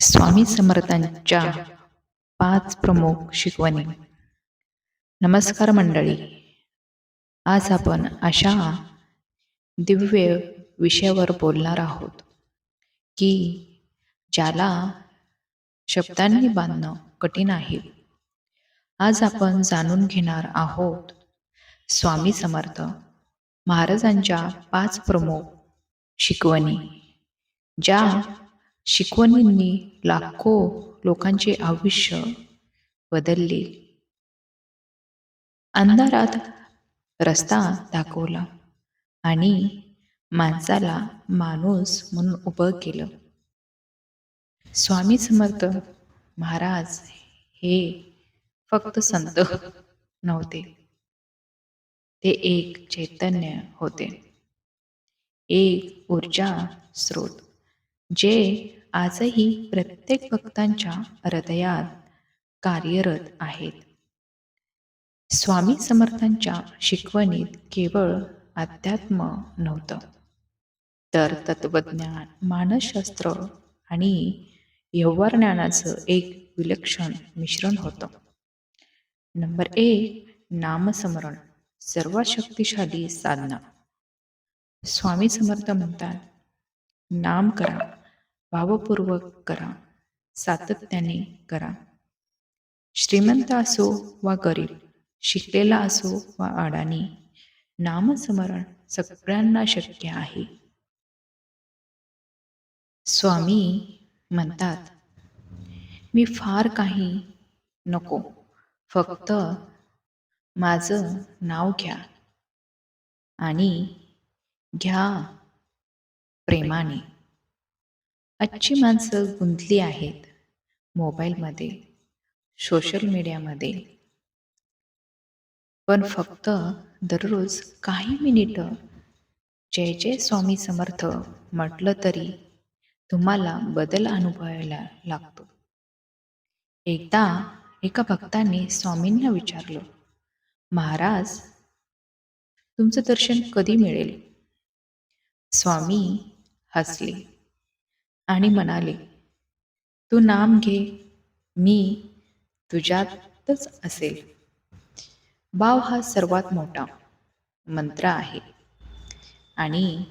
स्वामी समर्थांच्या पाच प्रमुख शिकवणी. नमस्कार मंडळी. आज आपण अशा दिव्य विषयावर बोलणार आहोत की ज्याला शब्दांनी बांधणं कठीण आहे. आज आपण जाणून घेणार आहोत स्वामी समर्थ महाराजांच्या पाच प्रमुख शिकवणी ज्या शिकवणींनी लाखो लोकांचे आयुष्य बदलले. अंधारात रस्ता दाखवला आणि माणसाला माणूस म्हणून उभं केलं. स्वामी समर्थ महाराज हे फक्त संत नव्हते. ते एक चैतन्य होते. एक ऊर्जा स्रोत. जे आजही प्रत्येक भक्तांच्या हृदयात कार्यरत आहेत. स्वामी समर्थांच्या शिकवणीत केवळ अध्यात्म नव्हतं. तर तत्वज्ञान मानसशास्त्र आणि व्यवहार ज्ञानाचं एक विलक्षण मिश्रण होतं. नंबर एक नामस्मरण सर्वात शक्तिशाली साधना. स्वामी समर्थ म्हणतात नाम करा. भावपूर्वक करा. सातत्याने करा. श्रीमंत असो वा गरीब शिकलेला असो वा अडाणी नामस्मरण सगळ्यांना शक्य आहे. स्वामी म्हणतात मी फार काही नको फक्त माझं नाव घ्या आणि घ्या प्रेमाने. आजची माणसं गुंतली आहेत. मोबाईलमध्ये सोशल मीडियामध्ये. पण फक्त दररोज काही मिनिटं. जय जय स्वामी समर्थ. म्हटलं तरी तुम्हाला बदल अनुभवायला लागतो. एकदा एका भक्ताने स्वामींना विचारलं महाराज तुमचं दर्शन कधी मिळेल? स्वामी हसली. आणि म्हणाले तू नाम घे मी तुझ्यातच असेल. भाव हा सर्वात मोठा मंत्र आहे. आणि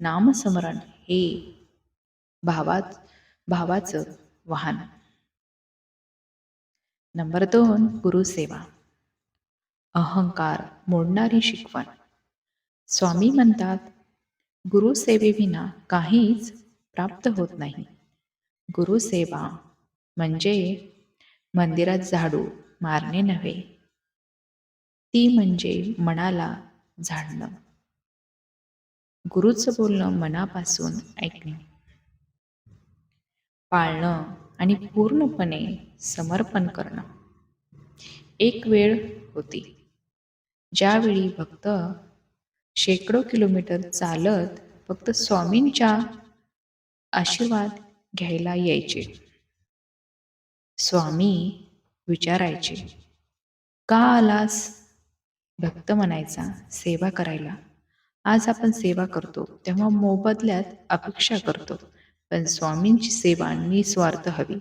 नामस्मरण हे भावात भावाचं वाहन. नंबर दोन गुरुसेवा. अहंकार मोडणारी शिकवण. स्वामी म्हणतात गुरुसेवेविना काहीच प्राप्त होत नाही. गुरुसेवा म्हणजे मंदिरात झाडू मारणे नव्हे. ती म्हणजे मनाला झाडणं. गुरुचं बोलणं मनापासून ऐकणे. पाळणं आणि पूर्णपणे समर्पण करणं. एक वेळ होती. ज्यावेळी भक्त शेकडो किलोमीटर चालत फक्त स्वामींच्या आशीर्वाद घ्यायला यायचे. स्वामी विचारायचे का आलास? भक्त म्हणायचा सेवा करायला. आज आपण सेवा करतो तेव्हा मोबदल्यात अपेक्षा करतो पण स्वामींची सेवा निस्वार्थ हवी.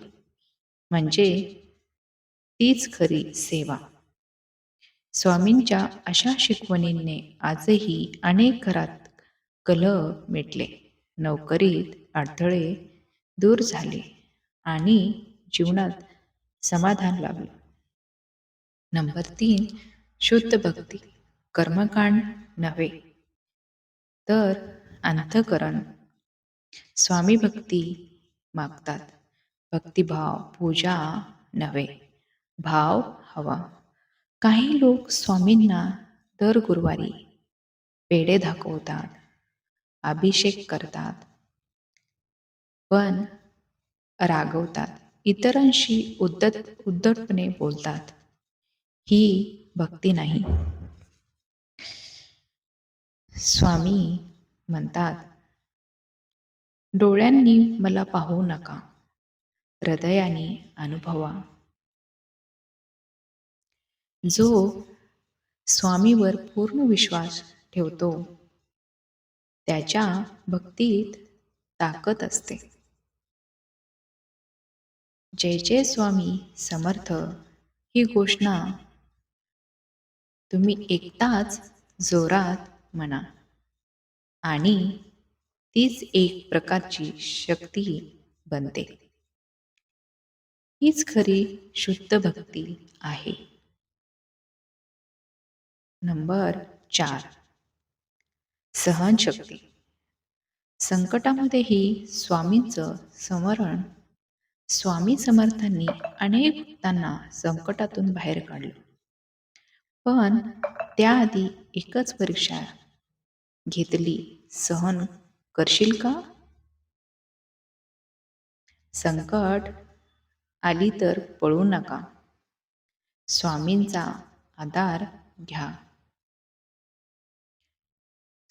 म्हणजे तीच खरी सेवा. स्वामींच्या अशा शिकवणींनी आजही अनेक घरात कलह मिटले. नोकरीत अडथळे दूर झाले आणि जीवनात समाधान लाभलं. नंबर तीन शुद्ध भक्ती. कर्मकांड नव्हे तर अंतकरण. स्वामी भक्ती मागतात. भक्तिभाव पूजा नव्हे भाव हवा. काही लोक स्वामींना दर गुरुवारी पेढे दाखवतात अभिषेक करतात पण रागवतात. इतरांशी उद्धत उद्धटपणे बोलतात. ही भक्ती नाही. स्वामी म्हणतात डोळ्यांनी मला पाहू नका. हृदयाने अनुभवा. जो स्वामीवर पूर्ण विश्वास ठेवतो त्याच्या भक्तीत ताकद असते. जय जय स्वामी समर्थ ही घोषणा तुम्ही एकताच जोरात म्हणा आणि तीच एक प्रकारची शक्ती बनते. हीच खरी शुद्ध भक्ती आहे. नंबर चार. सहनशक्ती. संकटामध्येही स्वामींचं स्मरण. स्वामी समर्थांनी अनेक भक्तांना संकटातून बाहेर काढलं. पण त्याआधी एकच परीक्षा घेतली. सहन करशील का? संकट आली तर पळू नका. स्वामींचा आधार घ्या.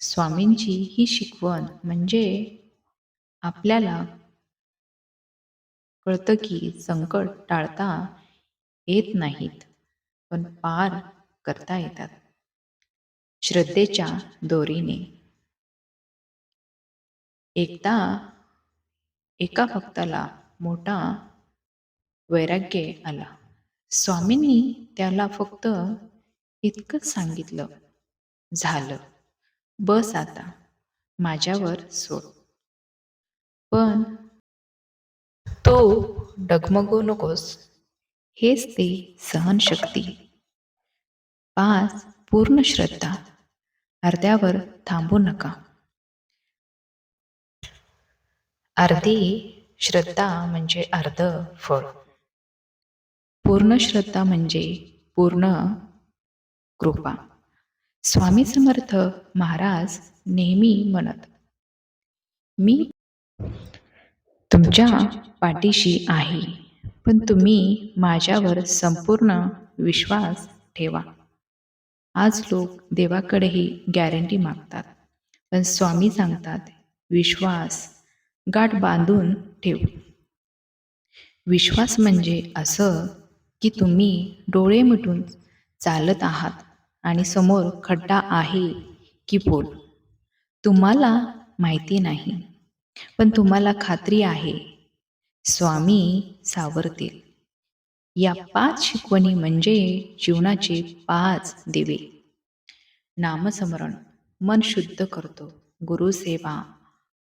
स्वामींची ही शिकवण म्हणजे आपल्याला कळतं की संकट टाळता येत नाहीत पण पार करता येतात. श्रद्धेच्या दोरीने. एकदा एका भक्ताला मोठा वैराग्य आला. स्वामींनी त्याला फक्त इतकंच सांगितलं झालं. बस आता. माझ्यावर सोड. पण तो डगमगू नकोस. हेच ते सहनशक्ती. पाच पूर्ण श्रद्धा. अर्ध्यावर थांबू नका. अर्धी श्रद्धा म्हणजे अर्ध फळ. पूर्ण श्रद्धा म्हणजे पूर्ण कृपा. स्वामी समर्थ महाराज नेहमी म्हणत मी तुमच्या पाठीशी आहे पण तुम्ही माझ्यावर संपूर्ण विश्वास ठेवा. आज लोक देवाकडेही गॅरंटी मागतात पण स्वामी सांगतात विश्वास गाठ बांधून ठेव. विश्वास म्हणजे असं की तुम्ही डोळे मिटून चालत आहात. आणि समोर खड्डा आहे की पोल तुम्हाला माहिती नाही पण तुम्हाला खात्री आहे. स्वामी सावरतील. या पाच शिकवणी म्हणजे जीवनाचे पाच दिवे. नामस्मरण मन शुद्ध करतो. गुरुसेवा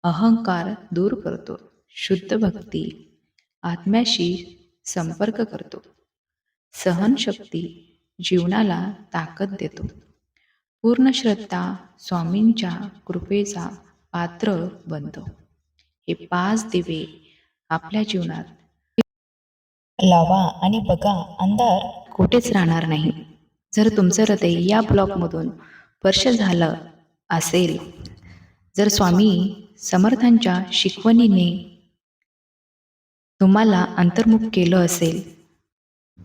अहंकार दूर करतो. शुद्ध भक्ती आत्म्याशी संपर्क करतो. सहनशक्ती जीवनाला ताकद देतो. पूर्ण श्रद्धा स्वामींच्या कृपेचा पात्र बनतो. हे पाच दिवे आपल्या जीवनात लावा आणि बघा अंधार कुठेच राहणार नाही. जर तुमचं हृदय या ब्लॉकमधून स्पर्श झालं असेल जर स्वामी समर्थांच्या शिकवणीने तुम्हाला अंतर्मुख केलं असेल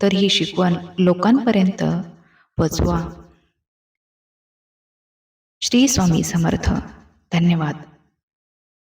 तर ही शिकवण लोकांपर्यंत. पोचवा श्री स्वामी समर्थ. धन्यवाद.